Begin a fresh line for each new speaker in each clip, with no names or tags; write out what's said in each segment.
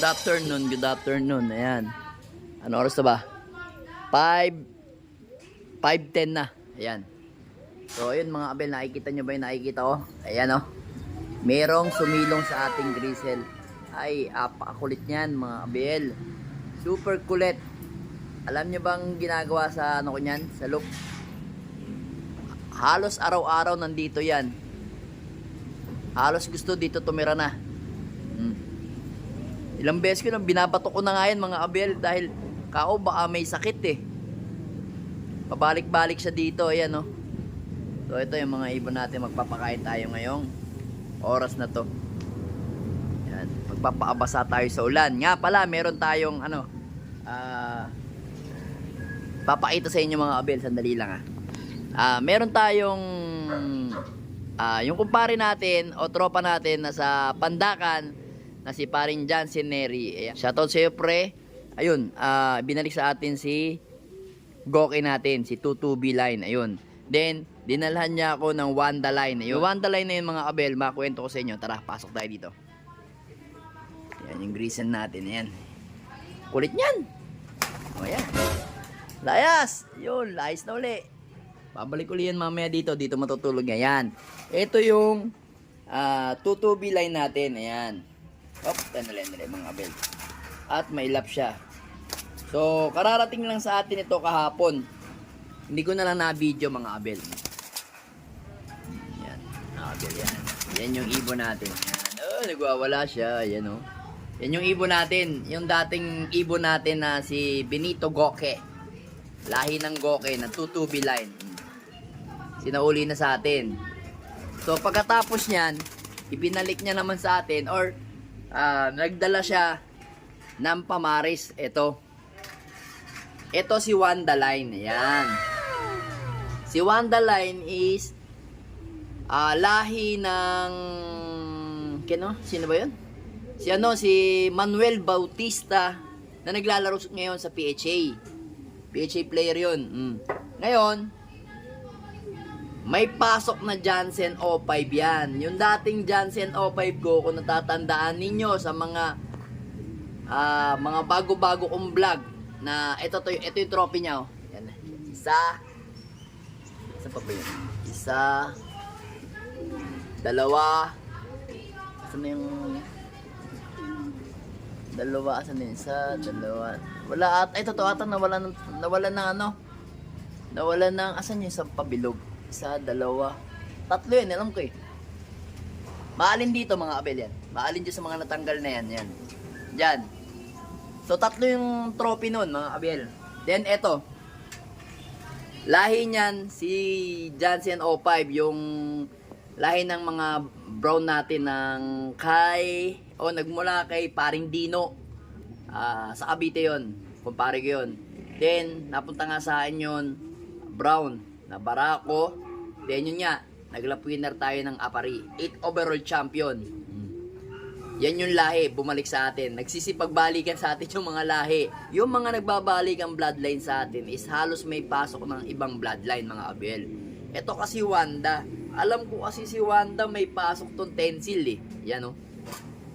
Good afternoon, good afternoon. Ayan. Ano oras na ba? 5 5:10 na. Ayan. So, ayun mga abel, nakikita nyo ba yung nakikita ko? Ayan oh. Merong sumilong sa ating grisel. Ay, apakakulit niyan mga abel. Super kulit. Alam nyo bang ginagawa sa ano ko niyan? Sa loop? Halos araw-araw nandito yan. Halos gusto dito tumira na. Ilang beses ko nang binabato ko na nga yan mga abel dahil kao baka may sakit eh. Pabalik-balik siya dito, ayan oh. So ito yung mga ibon natin magpapakain tayo ngayong oras na to. Yan, magpapaabasa tayo sa ulan. Nga pala, meron tayong ano, ah papakita sa inyo mga abel, sandali lang ah. Ah, meron tayong ah yung kumpare natin o tropa natin na sa Pandakan na si paring Jansen Neri. Ayan. Shoutout sa iyo pre. Ayun, ah binalik sa atin si Goki natin, si 22B line. Ayun. Then, dinalhan niya ako ng Wanda line. Yung Wanda line na yun mga kabel, makuwento ko sa inyo. Tara, pasok tayo dito. Yan yung grisen natin. Ayan. Kulit niyan. O yan. Layas! Yun, layas na uli. Babalik uli yan mamaya dito. Dito matutulog niya. Yan. Ito yung ah 22B line natin. Ayan. Op, tanali, tanali mga kabel. At may lap siya. So, kararating lang sa atin ito kahapon. Hindi ko na lang na-video mga abel. Yan, abel yan. Yan yung ibon natin. Yan. Oh, nagwawala siya. Yan oh. Yan yung ibon natin. Yung dating ibon natin na si Benito Goke. Lahi ng Goke na 2-2B line. Sinauli na sa atin. So pagkatapos niyan, ibinalik niya naman sa atin or ah, nagdala siya ng pamaris. Ito. Ito si Wanda Line. Ayan. Si Wanda Line is ah, lahi ng kino? Sino ba 'yun? Si ano si Manuel Bautista na naglalaro ngayon sa PHA. PHA player 'yun. Mm. Ngayon, may pasok na Jansen O5 yan. Yung dating Jansen O5 ko, kung natatandaan ninyo sa mga ah, mga bago-bago kong vlog na ito to ito yung trophy niya oh. Yan. Isa. Isa pa ba yun? Isa. Dalawa. Na yung Dalawa, asan na yun? Isa, dalawa. Wala at, ay totoo ata nawala ng, nawala ng ano? Nawala ng, asan yung isang pabilog? Isa, dalawa. Tatlo yan, alam ko eh. Maalin dito mga abel yan. Maalin dyan sa mga natanggal na yan. Yan. Diyan. So, tatlo yung trophy nun, mga abel. Then, eto. Lahi niyan, si Jansen O5, yung lahi ng mga brown natin ng kay, o nagmula kay paring Dino. Ah, sa Cavite yon Kumpare ko yun. Then, napunta nga sa akin yun, brown, na Barako. Then, yun nga, naglap winner tayo ng Apari. 8 overall champion. Yan yung lahi, bumalik sa atin. Nagsisipagbalikan sa atin yung mga lahi. Yung mga nagbabalik ang bloodline sa atin is halos may pasok ng ibang bloodline, mga abel. Ito kasi Wanda. Alam ko kasi si Wanda may pasok tong tensil eh. Yan oh.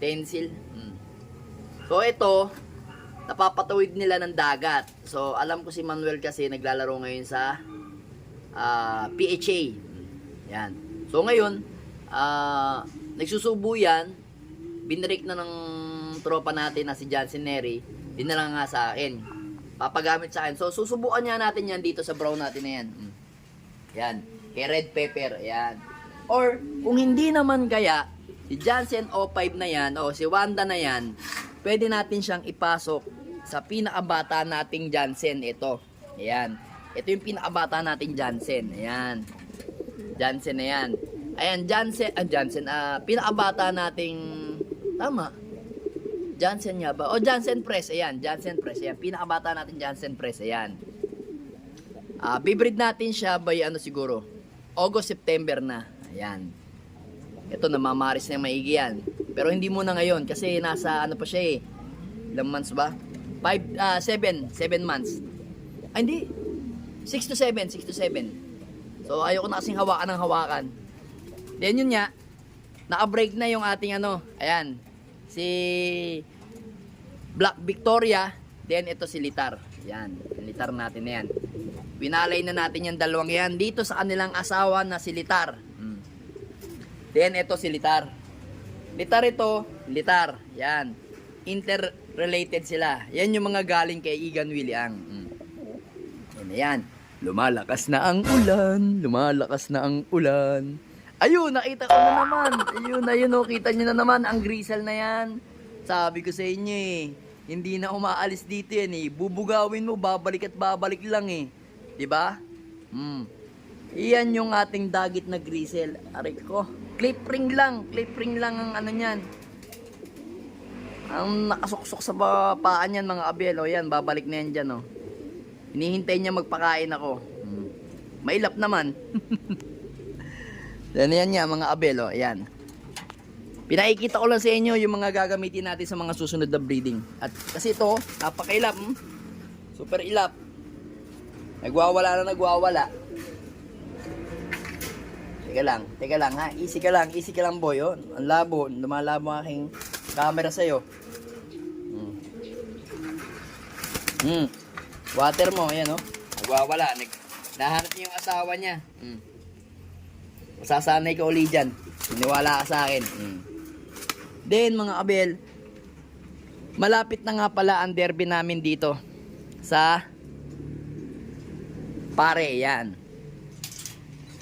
Tensil. Mm. So ito, napapatawid nila ng dagat. So alam ko si Manuel kasi naglalaro ngayon sa ah, PHA. Yan. So ngayon, ah, nagsusubo yan. Binrik na ng tropa natin na si Johnson Neri. Dinala nga sa akin. Papagamit sa akin. So susubukan niya natin yan dito sa brown natin na yan. Mm. Yan. Kay red pepper. Yan. Or kung hindi naman kaya, si Jansen O5 na yan o si Wanda na yan, pwede natin siyang ipasok sa pinakabata nating Jansen ito. Ayan. Ito yung pinakabata nating Jansen. Ayan. Jansen na yan. Ayan, Jansen, ah, Jansen, ah, pinakabata nating, tama, Jansen nga ba? O, Jansen Press, ayan, Jansen Press, ayan, pinakabata natin Jansen Press, ayan. Ah, bibreed natin siya by ano siguro, August, September na, ayan. Ito, namamaris na yung maigi yan. Pero hindi muna ngayon, kasi nasa ano pa siya eh, ilang months ba? 5, ah, 7, 7 months. Ay, hindi, 6 to 7, 6 to 7. So, ayoko na kasing hawakan ng hawakan. Then yun nga, naka-break na yung ating ano, ayan, si Black Victoria. Then ito si Litar. Yan, Litar natin na yan. Winalay na natin yung dalawang yan dito sa kanilang asawa na si Litar. Mm. Then ito si Litar. Litar ito, Litar. Yan. Interrelated sila. Yan yung mga galing kay Igan Williang. Mm. Yan na yan. Lumalakas na ang ulan. Lumalakas na ang ulan. Ayun, nakita ko na naman. Ayun, ayun, oh, kita nyo na naman ang grisel na yan. Sabi ko sa inyo eh. Hindi na umaalis dito yan eh. Bubugawin mo, babalik at babalik lang eh. ba? Hmm. Iyan yung ating dagit na grisel. Aray ko. Clip ring lang. Clip ring lang ang ano niyan. Ang nakasuksok sa paa niyan mga abel. O yan, babalik na yan dyan o. Hinihintay niya magpakain ako. Hmm. Mailap naman. yan yan niya mga abel o. Ayan. Pinakikita ko lang sa inyo yung mga gagamitin natin sa mga susunod na breeding. At kasi ito, napakailap. Hmm? Super ilap. Nagwawala na nagwawala. Teka lang, teka lang ha. Easy ka lang, easy ka lang boy. Oh. Ang labo, lumalabo ang aking camera sa'yo. Hmm. Hmm. Water mo, ayan oh. Nagwawala. Nag nahanap niya yung asawa niya. Hmm. Masasanay ka uli dyan. Siniwala ka sa akin. Hmm. Then mga abel, malapit na nga pala ang derby namin dito sa pare yan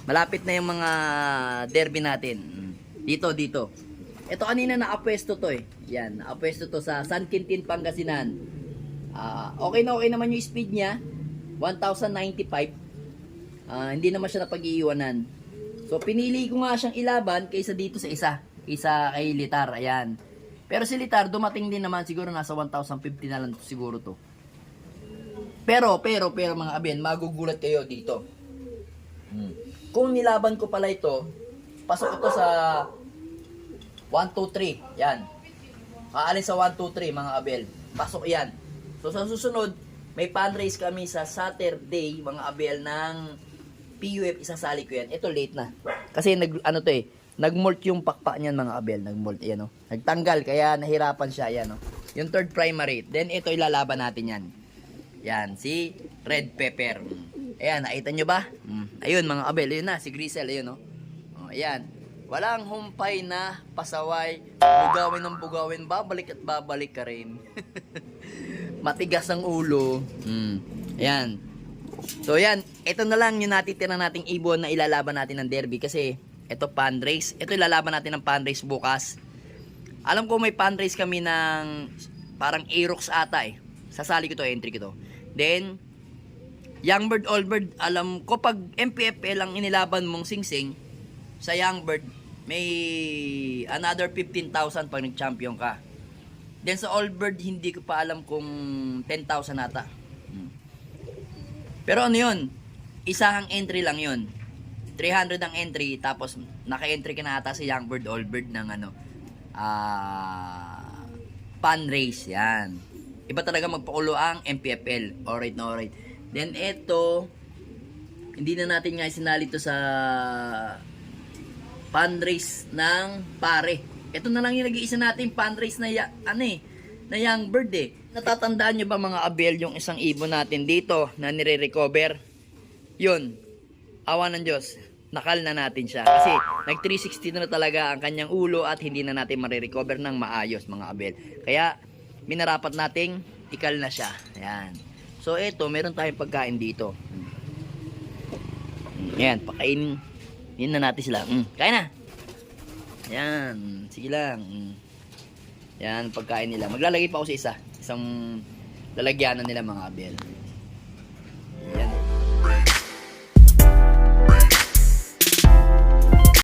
malapit na yung mga derby natin Mm. dito dito ito kanina nakapwesto to eh yan nakapwesto to sa San Quintin Pangasinan Ah, okay na okay naman yung speed niya 1095 Ah, hindi naman siya napag-iiwanan so pinili ko nga siyang ilaban kaysa dito sa isa isa kay Litar ayan pero si Litar dumating din naman siguro nasa 1050 na lang siguro to pero, pero, pero mga aben, magugulat kayo dito. Hmm. Kung nilaban ko pala ito, pasok ito sa 1, 2, 3. Yan. Aalis sa 1, 2, 3 mga abel. Pasok yan. So sa susunod, may fan race kami sa Saturday, mga abel, ng PUF. Isasali ko yan. Ito late na. Kasi nag, ano to eh, nagmolt yung pakpak niyan mga abel. Nagmolt, yan o. Nagtanggal, kaya nahirapan siya, yan o. Yung third primary. Then ito ilalaban natin yan. Yan, si Red Pepper. Ayan, nakita nyo ba? Mm. Ayun, mga abel, ayun na, si Grisel, ayun, no? Oh, ayan. Walang humpay na pasaway, bugawin ng bugawin, babalik at babalik ka rin. Matigas ang ulo. Mm. Ayan. So, ayan, ito na lang yung natitira nating ibon na ilalaban natin ng derby kasi ito pan. Ito ilalaban natin ng pan bukas. Alam ko may pan kami ng parang Aerox ata eh. Sasali ko to, entry ko to. Then, Young Bird, Old Bird, alam ko pag MPFL ang inilaban mong singsing, sa Young Bird, may another 15,000 pag nag-champion ka. Then sa Old Bird, hindi ko pa alam kung 10,000 nata. Hmm. Pero ano yun? Isang entry lang yun. 300 ang entry, tapos naka-entry ka na ata sa Young Bird, Old Bird ng ano, ah, pan race, yan. Iba talaga magpakulo ang MPFL. Alright na alright. Then ito, hindi na natin nga sinali to sa fundraise ng pare. Ito na lang yung nag-iisa natin fundraise na ano eh, na young bird eh. Natatandaan nyo ba mga abel yung isang ibon natin dito na nire-recover? Yun, awa ng Diyos, nakal na natin siya. Kasi nag 360 na talaga ang kanyang ulo at hindi na natin marirecover ng maayos mga abel. Kaya minarapat nating ikal na siya. Ayan. So ito, meron tayong pagkain dito. Ayan, pakainin. Yun na natin sila. Mm, kain na. Ayan, sige lang. Yan, pagkain nila. Maglalagay pa ako sa isa. Isang lalagyanan nila mga abel.